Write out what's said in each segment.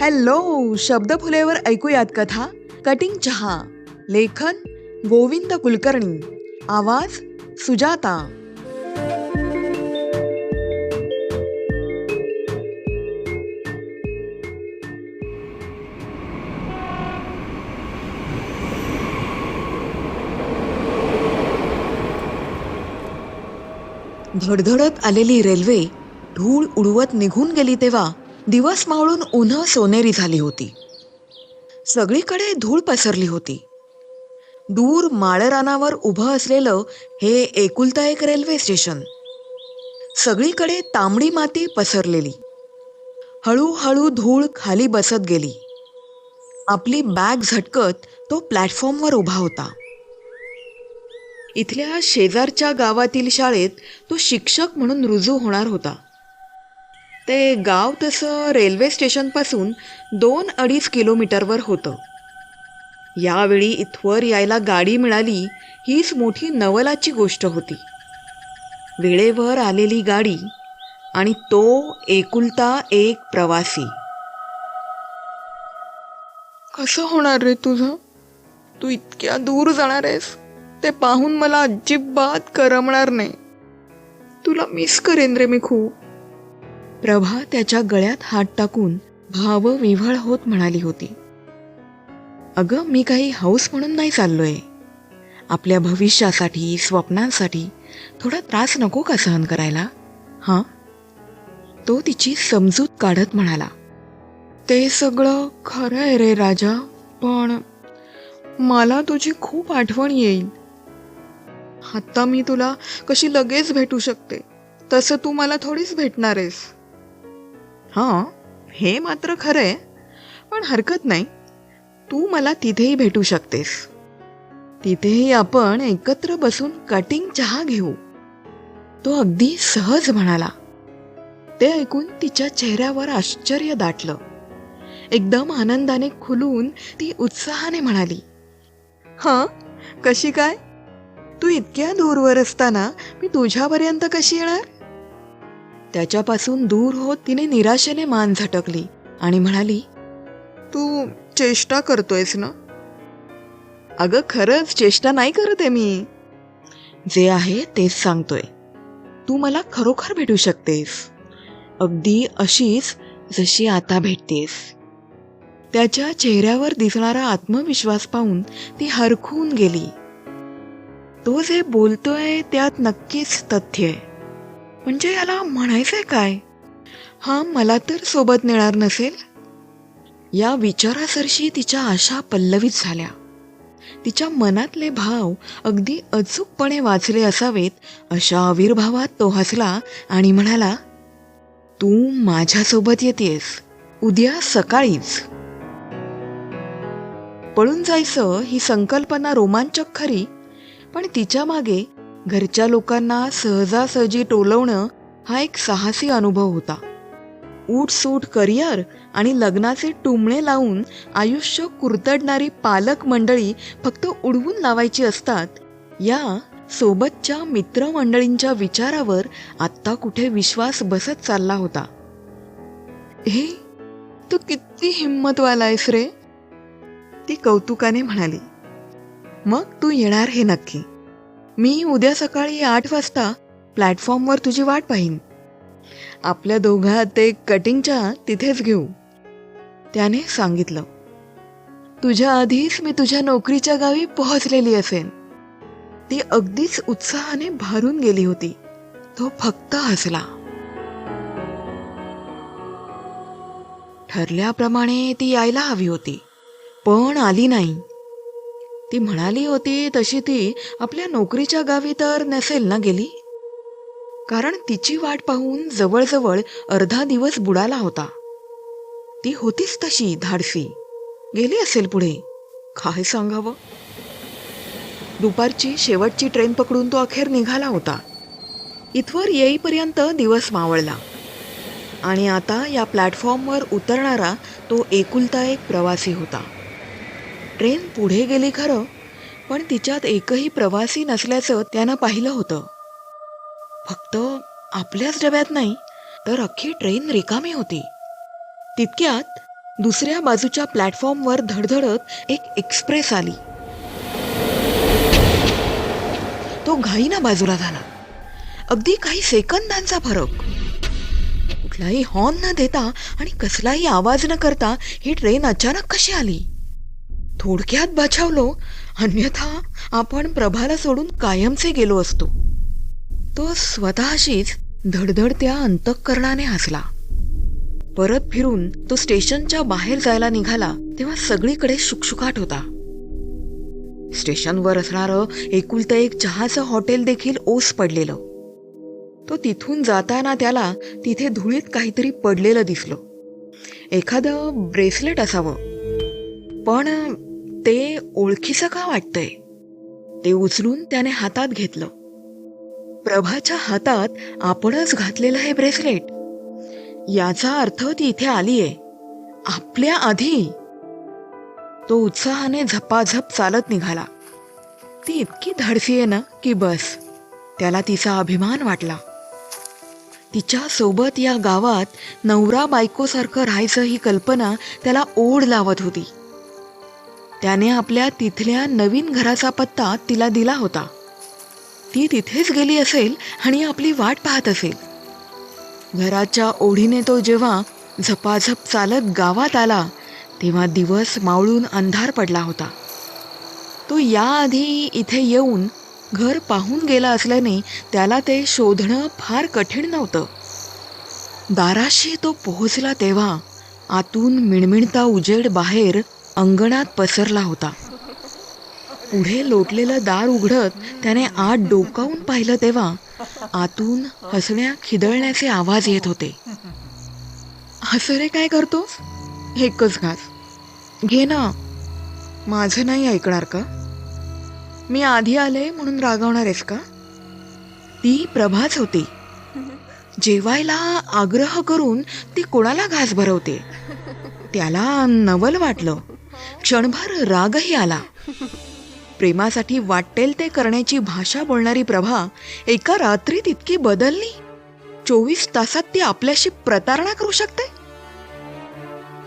Hello शब्दफुलेवर ऐकूयात कथा. Cutting चहा. लेखन गोविंद कुलकर्णी. आवाज सुजाता. धडधडत आलेली रेल्वे धूळ उडवत निघून गेली तेव्हा दिवस मावळून उन्ह सोनेरी झाली होती. सगळीकडे धूळ पसरली होती. दूर माळरानावर उभं असलेलं हे एकुलता एक रेल्वे स्टेशन. सगळीकडे तांबडी माती पसरलेली. हळूहळू धूळ खाली बसत गेली. आपली बॅग झटकत तो प्लॅटफॉर्मवर उभा होता. इथल्या शेजारच्या गावातील शाळेत तो शिक्षक म्हणून रुजू होणार होता. ते गाव तसं रेल्वे स्टेशनपासून दोन अडीच किलोमीटरवर होतं. यावेळी इथवर यायला गाडी मिळाली हीच मोठी नवलाची गोष्ट होती. वेळेवर आलेली गाडी आणि तो एकुलता एक प्रवासी. कसं होणार रे तुझं? तू इतक्या दूर जाणार आहेस ते पाहून मला अजिबात करमणार नाही. तुला मिस करेन रे मी खूप. प्रभा त्याच्या गळ्यात हात टाकून भावविव्हळ होत म्हणाली होती. अगं मी काही हौस म्हणून नाही चाललोय. आपल्या भविष्यासाठी स्वप्नांसाठी थोडा त्रास नको का सहन करायला? हां? तो तिची समजूत काढत म्हणाला. ते सगळं खरं आहे रे राजा पण मला तुझी खूप आठवण येईल. आत्ता मी तुला कशी लगेच भेटू शकते? तसं तू मला थोडीच भेटणार आहेस हां हे मात्र खरं आहे पण हरकत नाही. तू मला तिथेही भेटू शकतेस. तिथेही आपण एकत्र बसून कटिंग चहा घेऊ. तो अगदी सहज म्हणाला. ते ऐकून तिच्या चेहऱ्यावर आश्चर्य दाटलं. एकदम आनंदाने खुलून ती उत्साहाने म्हणाली. हां कशी काय? तू इतक्या दूरवर असताना मी तुझ्यापर्यंत कशी येणार? त्याच्यापासून दूर होत तिने निराशेने मान झटकली आणि म्हणाली तू चेष्टा करतोयस ना? अगं खरंच चेष्टा नाही करत आहे मी. जे आहे तेच सांगतोय. तू मला खरोखर भेटू शकतेस. अगदी अशीच जशी आता भेटतेस. त्याच्या चेहऱ्यावर दिसणारा आत्मविश्वास पाहून ती हरखून गेली. तो जे बोलतोय त्यात नक्कीच तथ्य आहे. म्हणजे याला म्हणायचंय काय? हा मला तर सोबत नेणार नसेल? या विचारासरशी तिच्या आशा पल्लवीत झाल्या. तिच्या मनातले भाव अगदी अचूकपणे वाचले असावेत अशा आविर्भावात तो हसला आणि म्हणाला तू माझ्यासोबत येतेस. उद्या सकाळीच. पळून जायचं ही संकल्पना रोमांचक खरी पण तिच्यामागे घरच्या लोकांना सहजासहजी टोलवणं हा एक साहसी अनुभव होता. ऊटसूट करिअर आणि लग्नाचे टुमणे लावून आयुष्य कुरतडणारी पालक मंडळी फक्त उडवून लावायची असतात या सोबतच्या मित्रमंडळींच्या विचारावर आत्ता कुठे विश्वास बसत चालला होता. हे तू किती हिंमतवाला आहेस रे ती कौतुकाने म्हणाली. मग तू येणार हे नक्की. मी उद्या सकाळी आठ वाजता प्लॅटफॉर्मवर तुझी वाट पाहीन. आपल्या दोघा ते कटिंगच्या तिथेच घेऊ. त्याने सांगितलं. तुझ्या आधीच मी तुझ्या नोकरीच्या गावी पोहोचलेली असेन. ती अगदीच उत्साहाने भारून गेली होती. तो फक्त हसला. ठरल्याप्रमाणे ती यायला हवी होती पण आली नाही. ती म्हणाली होती तशी ती आपल्या नोकरीच्या गावी तर नसेल ना गेली. कारण तिची वाट पाहून जवळजवळ अर्धा दिवस बुडाला होता. ती होतीच तशी धाडसी. गेली असेल पुढे. काय सांगावं? दुपारची शेवटची ट्रेन पकडून तो अखेर निघाला होता. इथवर येईपर्यंत दिवस मावळला. आणि आता या प्लॅटफॉर्मवर उतरणारा तो एकुलता एक प्रवासी होता. ट्रेन पुढे गेली खरं पण तिच्यात एकही प्रवासी नसल्याचं त्यानं पाहिलं होतं. फक्त आपल्याच डब्यात नाही तर अख्खी ट्रेन रिकामी होती. तितक्यात दुसऱ्या बाजूच्या प्लॅटफॉर्मवर धडधडत एक एक्सप्रेस आली. तो घाईना बाजूला झाला. अगदी काही सेकंदांचा फरक. कुठलाही हॉर्न न देता आणि कसलाही आवाज न करता ही ट्रेन अचानक कशी आली? थोडक्यात बचावलो. अन्यथा आपण प्रभाला सोडून कायमचे गेलो असतो. तो स्वतःशीच धडधडत्या अंतःकरणाने हसला. परत फिरून तो स्टेशनच्या बाहेर जायला निघाला तेव्हा सगळीकडे शुकशुकाट होता. स्टेशनवर असणारं एकुलतं एक चहाचं हॉटेल देखील ओस पडलेलं. तो तिथून जाताना त्याला तिथे धुळीत काहीतरी पडलेलं दिसलं. एखादं ब्रेसलेट असावं. पण ते ओळखीचं का वाटतंय? ते उचलून त्याने हातात घेतलं. प्रभाच्या हातात आपणच घातलेलं हे ब्रेसलेट. याचा अर्थ ती इथे आलीये. आपल्या आधी. तो उत्साहाने झपाझप चालत निघाला. ती इतकी धाडसी आहे ना की बस. त्याला तिचा अभिमान वाटला. तिच्या सोबत या गावात नवरा बायकोसारखं राहायचं ही कल्पना त्याला ओढ लावत होती. त्याने आपल्या तिथल्या नवीन घराचा पत्ता तिला दिला होता. ती तिथेच गेली असेल आणि आपली वाट पाहत असेल. घराच्या ओढीने तो जेव्हा झपाझप चालत गावात आला तेव्हा दिवस मावळून अंधार पडला होता. तो याआधी इथे येऊन घर पाहून गेला असल्याने त्याला ते शोधणं फार कठीण नव्हतं. दाराशी तो पोहोचला तेव्हा आतून मिणमिणता उजेड बाहेर अंगणात पसरला होता. पुढे लोटलेलं दार उघडत त्याने आत डोकावून पाहिलं तेव्हा आतून हसण्या खिदळण्याचे आवाज येत होते. हसरे काय करतोस? एकच घास. घे ना. माझं नाही ऐकणार का? मी आधी आले म्हणून रागवणार आहेस का? ती प्रभाच होती. जेवायला आग्रह करून ती कोणाला घास भरवते? त्याला नवल वाटलं. क्षणभर रागही आला. प्रेमासाठी वाटेल ते करण्याची भाषा बोलणारी प्रभा एका रात्रीत इतकी बदलली. चोवीस तासात ती आपल्याशी प्रतारणा करू शकते?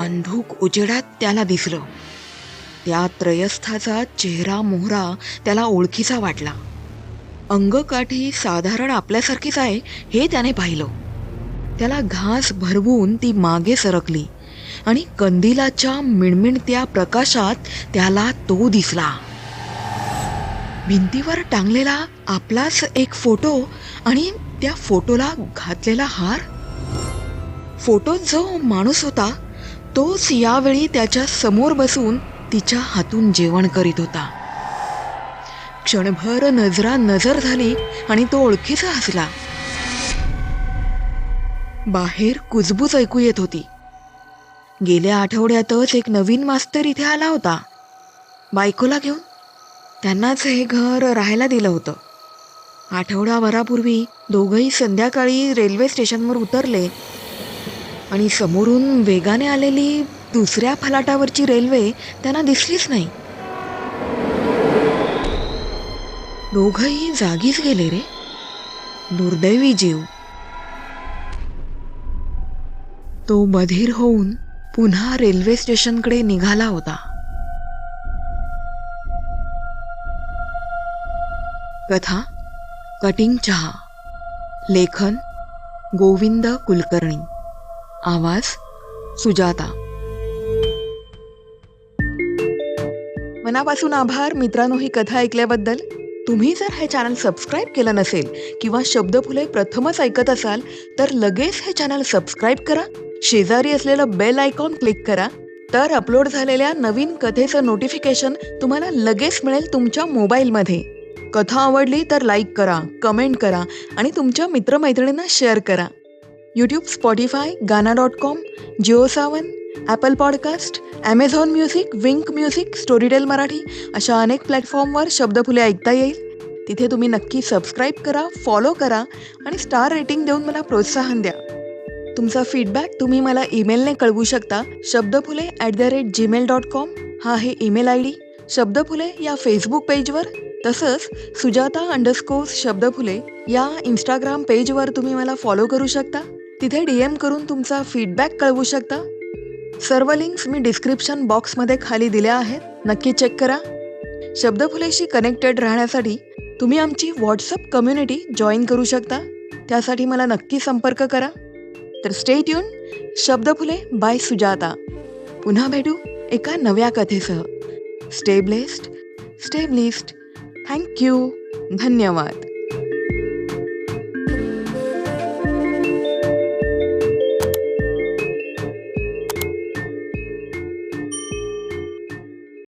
अंधूक उजेडात त्याला दिसलं. त्या त्रयस्थाचा चेहरा मोहरा त्याला ओळखीचा वाटला. अंगकाठी साधारण आपल्यासारखीच आहे हे त्याने पाहिलं. त्याला घास भरवून ती मागे सरकली. आणि कंदिलाच्या मिणमिणत्या प्रकाशात त्याला तो दिसला. भिंतीवर टांगलेला आपलाच एक फोटो आणि त्या फोटोला घातलेला हार. फोटोत जो माणूस होता तोच यावेळी त्याच्यासमोर बसून तिच्या हातून जेवण करीत होता. क्षणभर नजरा नजर झाली आणि तो ओळखीचा हसला. बाहेर कुजबूज ऐकू येत होती. गेल्या आठवड्यातच एक नवीन मास्तर इथे आला होता. बायकोला घेऊन. त्यांनाच हे घर राहायला दिलं होतं. आठवडाभरापूर्वी दोघंही संध्याकाळी रेल्वे स्टेशनवर उतरले. आणि समोरून वेगाने आलेली दुसऱ्या फलाटावरची रेल्वे त्यांना दिसलीच नाही. दोघंही जागीच गेले रे. दुर्दैवी जीव. तो बधीर होऊन पुन्हा रेल्वे स्टेशनकडे निघाला होता. कथा कटिंग चहा. लेखन गोविंद कुलकर्णी. आवाज सुजाता. मनापासून आभार मित्रांनो ही कथा ऐकल्याबद्दल. तुम्ही जर हे चॅनल सबस्क्राईब केलं नसेल किंवा शब्दफुले प्रथमच ऐकत असाल तर लगेच हे चॅनल सबस्क्राईब करा. शेजारी असलेलं बेल आयकॉन क्लिक करा. तर अपलोड झालेल्या नवीन कथेचं नोटिफिकेशन तुम्हाला लगेच मिळेल तुमच्या मोबाईलमध्ये कथा आवडली तर लाईक करा कमेंट करा आणि तुमच्या मित्रमैत्रिणींना शेअर करा. YouTube Spotify Gaana dot com Jio Saavn Apple podcast Amazon music Wynk music Storytel Marathi अशा अनेक प्लॅटफॉर्मवर शब्दफुले ऐकता येईल. तिथे तुम्ही नक्की सबस्क्राईब करा फॉलो करा आणि स्टार रेटिंग देऊन मला प्रोत्साहन द्या. तुमचा फीडबॅक तुम्ही मला ईमेलने कळवू शकता. Shabdaphule at the rate Gmail dot com हा आहे ईमेल आय डी शब्दफुले या फेसबुक पेजवर तसंच सुजाता अंडरस्कोर्स शब्दफुले या इंस्टाग्राम पेजवर तुम्ही मला फॉलो करू शकता. तिथे डी एम करून तुमचा फीडबॅक कळवू शकता. सर्व लिंक्स मी डिस्क्रिप्शन बॉक्समध्ये खाली दिल्या आहेत. नक्की चेक करा. शब्दफुलेशी कनेक्टेड राहण्यासाठी तुम्ही आमची व्हॉट्सअप कम्युनिटी जॉईन करू शकता. त्यासाठी मला नक्की संपर्क करा. तर stay tune Shabdaphule by Sujata. पुन्हा भेटू एका नव्या कथेसह. Stay blessed stay thank you धन्यवाद.